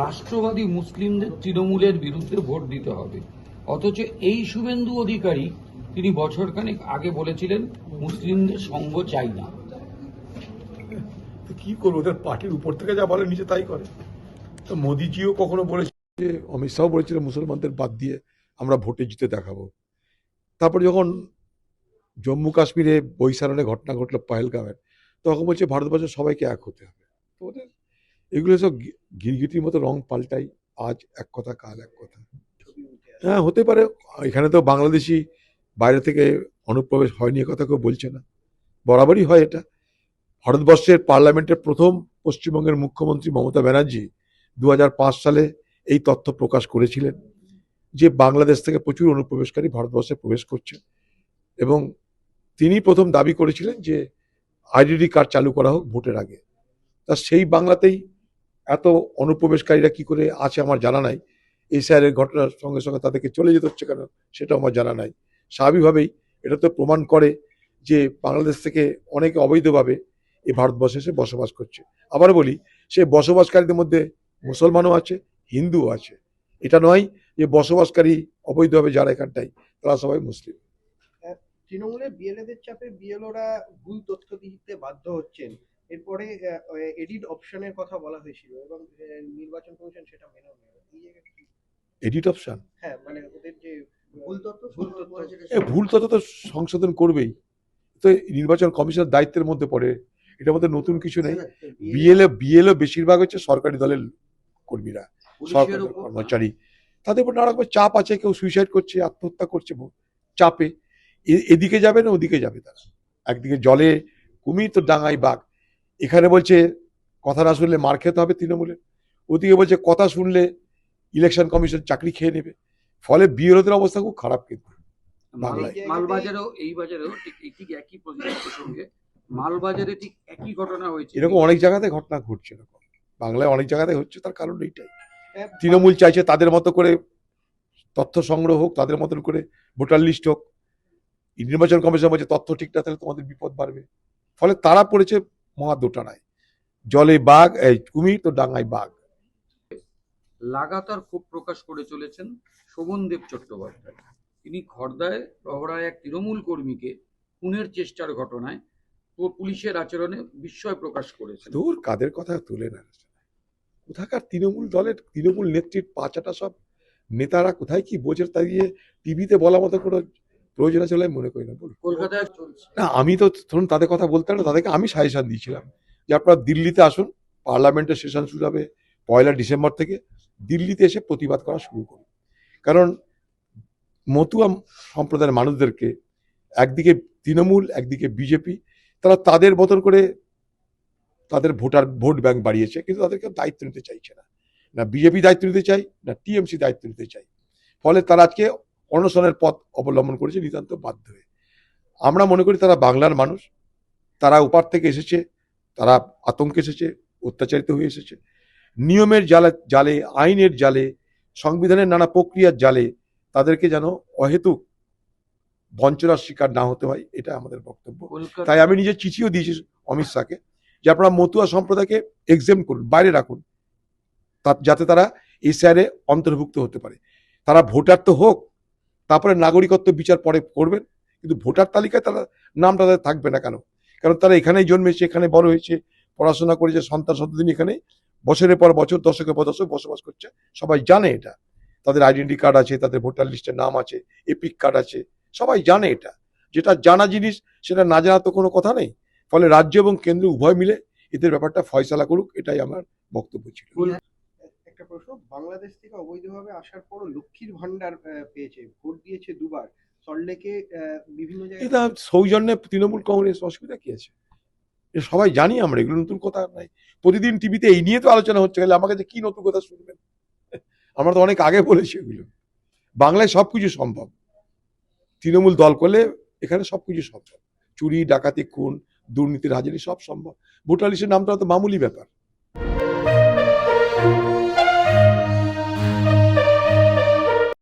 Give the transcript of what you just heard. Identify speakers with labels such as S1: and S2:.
S1: রাষ্ট্রবাদী মুসলিমদের তৃণমূলের বিরুদ্ধে ভোট দিতে হবে। অথচ এই শুভেন্দু অধিকারী, তিনি বছরখানেক আগে বলেছিলেন, মুসলিমদের সঙ্গ চাই না।
S2: কি করব, ওদের পার্টির উপর থেকে যা বলে নিচে তাই করে। তো মোদিজিও কখনো বলেছে যে, অমিত শাহ বলেছিলেন মুসলমানদের বাদ দিয়ে আমরা ভোটে জিতে দেখাবো। তারপর যখন জম্মু কাশ্মীরে বৈশারণে ঘটনা ঘটলো পাহেলগামের, তখন বলছে, ভারতবর্ষের সবাইকে এক হতে হবে। তো ওদের এগুলো সব গিরগিটির মতো রং পাল্টাই আজ এক কথা, কাল এক কথা। হ্যাঁ হতে পারে, এখানে তো বাংলাদেশি বাইরে থেকে অনুপ্রবেশ হয়নি এ কথা কেউ বলছে না। বরাবরই হয় এটা। ভারতবর্ষের পার্লামেন্টের প্রথম পশ্চিমবঙ্গের মুখ্যমন্ত্রী মমতা ব্যানার্জি দু হাজার পাঁচ সালে এই তথ্য প্রকাশ করেছিলেন যে বাংলাদেশ থেকে প্রচুর অনুপ্রবেশকারী ভারতবর্ষে প্রবেশ করছে এবং তিনি প্রথম দাবি করেছিলেন যে আইডেন্টি কার্ড চালু করা হোক ভোটের আগে। তা সেই বাংলাতেই এত অনুপ্রবেশকারীরা কি করে আছে আমার জানা নাই। স্যারের ঘটনার সঙ্গে সঙ্গে তাদেরকে চলে যেতে হচ্ছে কেন সেটাও আমার জানা নাই। স্বাভাবিকভাবেই এটা তো প্রমাণ করে যে বাংলাদেশ থেকে অনেকে অবৈধভাবে এই ভারতবর্ষে এসে বসবাস করছে। আবার বলি, সে বসবাসকারীদের মধ্যে মুসলমানও আছে, হিন্দুও আছে। এটা নয় যে বসবাসকারী অবৈধভাবে যারা এখানটাই তারা সবাই মুসলিম।
S3: তৃণমূলের বিএলএদের চাপে বিএলওরা ভুল তথ্য দিতে বাধ্য হচ্ছেন। এরপরে এডিট অপশনের কথা বলা হয়েছিল এবং আহ, নির্বাচন কমিশন সেটা মেনে নেয় এই জায়গায়
S2: এডিট অপশন
S3: হ্যাঁ মানে ওদের যে ভুল তথ্য ভুল তথ্য।
S2: এ ভুল তথ্য তো সংশোধন করবেই। তো নির্বাচন কমিশনের দায়িত্বের মধ্যে পড়ে। এটার মধ্যে নতুন কিছু নেই। বিএলএ বিএলও বেশিরভাগ হচ্ছে সরকারি দলের কর্মীরা সরকারি কর্মচারী। তাদের উপর নানা রকমের চাপ আছে কেউ সুইসাইড করছে আত্মহত্যা করছে চাপে। এ- এদিকে যাবে না ওদিকে যাবে তারা। একদিকে জলে কুমির তো ডাঙায় বাঘ। এখানে বলছে কথা না শুনলে মার খেতে হবে তৃণমূলের। ওদিকে বলছে কথা শুনলে ইলেকশন কমিশন চাকরি খেয়ে নেবে। ফলে বিরোধীর অবস্থা খুব খারাপ কিন্তু
S1: মালবাজারেও এই বাজারেও ঠিক একই সঙ্গে মালবাজারে ঠিক একই ঘটনা হয়েছে।
S2: এরকম অনেক জায়গাতে ঘটনা ঘটছে এরকম। বাংলায় অনেক জায়গাতে হচ্ছে তার কারণ এইটাই। তৃণমূল চাইছে তাদের মতো করে তথ্য সংগ্রহ হোক তাদের মতন করে ভোটার লিস্ট হোক। নির্বাচন কমিশন বলছে তথ্য ঠিক না তাহলে তোমাদের বিপদ বাড়বে। ফলে তারা পড়েছে মহা দোটানায় জলে বাঘ এই কুমির তো ডাঙায় বাঘ।
S1: লাগাতার ক্ষোভ প্রকাশ করে চলেছেন শোভনদেব চট্টোপাধ্যায়। তিনি খর্দায় প্রহরায় এক তৃণমূল কর্মীকে খুনের চেষ্টার ঘটনায় পুলিশের আচরণে বিস্ময় প্রকাশ করেছে
S2: দূর কাদের কথা তুলে না কোথাকার তৃণমূল দলের তৃণমূল নেত্রীর পাচাটা সব নেতারা কোথায় কি বোঝে তাই টিভিতে বলা মতো কোনো প্রয়োজন আছে বলে আমি মনে করি না বলুন।
S1: কলকাতায়
S2: না আমি তো ধরুন তাদের কথা বলতে না তাদেরকে আমি সাজেশন দিয়েছিলাম যে আপনারা দিল্লিতে আসুন পার্লামেন্টের সেশন শুরু হবে পয়লা ডিসেম্বর থেকে দিল্লিতে এসে প্রতিবাদ করা শুরু করুন। কারণ মতুয়া সম্প্রদায়ের মানুষদেরকে একদিকে তৃণমূল একদিকে বিজেপি তারা তাদের মতন করে তাদের ভোটার ভোট ব্যাংক বাড়িয়েছে কিন্তু তাদেরকে দায়িত্ব নিতে চাইছে না। না বিজেপি দায়িত্ব নিতে চাই না টিএমসি দায়িত্ব নিতে চাই ফলে তারা আজকে অনশনের পথ অবলম্বন করেছে নিতান্ত বাধ্য হয়ে। আমরা মনে করি তারা বাংলার মানুষ তারা উপার থেকে এসেছে তারা আতঙ্কে এসেছে অত্যাচারিত হয়ে এসেছে। নিয়মের জালে জালে আইনের জালে সংবিধানের নানা প্রক্রিয়ার জালে তাদেরকে যেন অহেতুক বঞ্চনার শিকার না হতে হয় এটা আমাদের বক্তব্য। তাই আমি নিজে চিঠিও দিয়েছি অমিত শাহকে যে আপনারা মতুয়া সম্প্রদায়কে এক্সেম করুন বাইরে রাখুন তা- যাতে তারা এই স্যারে অন্তর্ভুক্ত হতে পারে। তারা ভোটার তো হোক তারপরে নাগরিকত্ব বিচার পরে করবেন, কিন্তু ভোটার তালিকায় তারা, নাম তাদের থাকবে না কেন? কারণ তারা এখানেই জন্মেছে, এখানে বড় হয়েছে, পড়াশোনা করেছে, সন্তান সন্ততি এখানে বছরের পর বছর, দশকের পর দশক বসবাস করছে। সবাই জানে এটা। তাদের আইডেন্টি কার্ড আছে, তাদের ভোটার লিস্টের নাম আছে এপিক কার্ড আছে, সবাই জানে এটা। যেটা জানা জিনিস, সেটা না জানা তো কোনো কথা নেই। ফলে রাজ্য এবং কেন্দ্র উভয় মিলে এদের ব্যাপারটা ফয়সালা করুক, এটাই আমার বক্তব্য ছিল।
S3: প্রশ্ন বাংলাদেশ থেকে অবৈধভাবে আসার পরও লক্ষ্মীর ভান্ডার পেয়েছে। ভোট দিয়েছে দুবার। সল্টলেকে বিভিন্ন জায়গায়
S2: এটা সৌজন্যে তৃণমূল কংগ্রেস অসুবিধা কি আছে? সবাই জানি আমরা, এগুলো নতুন কথা নাই। প্রতিদিন টিভিতে এই নিয়ে তো আলোচনা হচ্ছে গেলে আমার কাছে কি নতুন কথা শুনবেন? আমরা তো অনেক আগে বলেছি এগুলো। বাংলায় সবকিছু সম্ভব। তৃণমূল দল করলে এখানে সবকিছু সম্ভব। চুরি, ডাকাতি, খুন, দুর্নীতির হাজারি সব সম্ভব। ভোটার লিস্টের নামটা তো মামুলি ব্যাপার।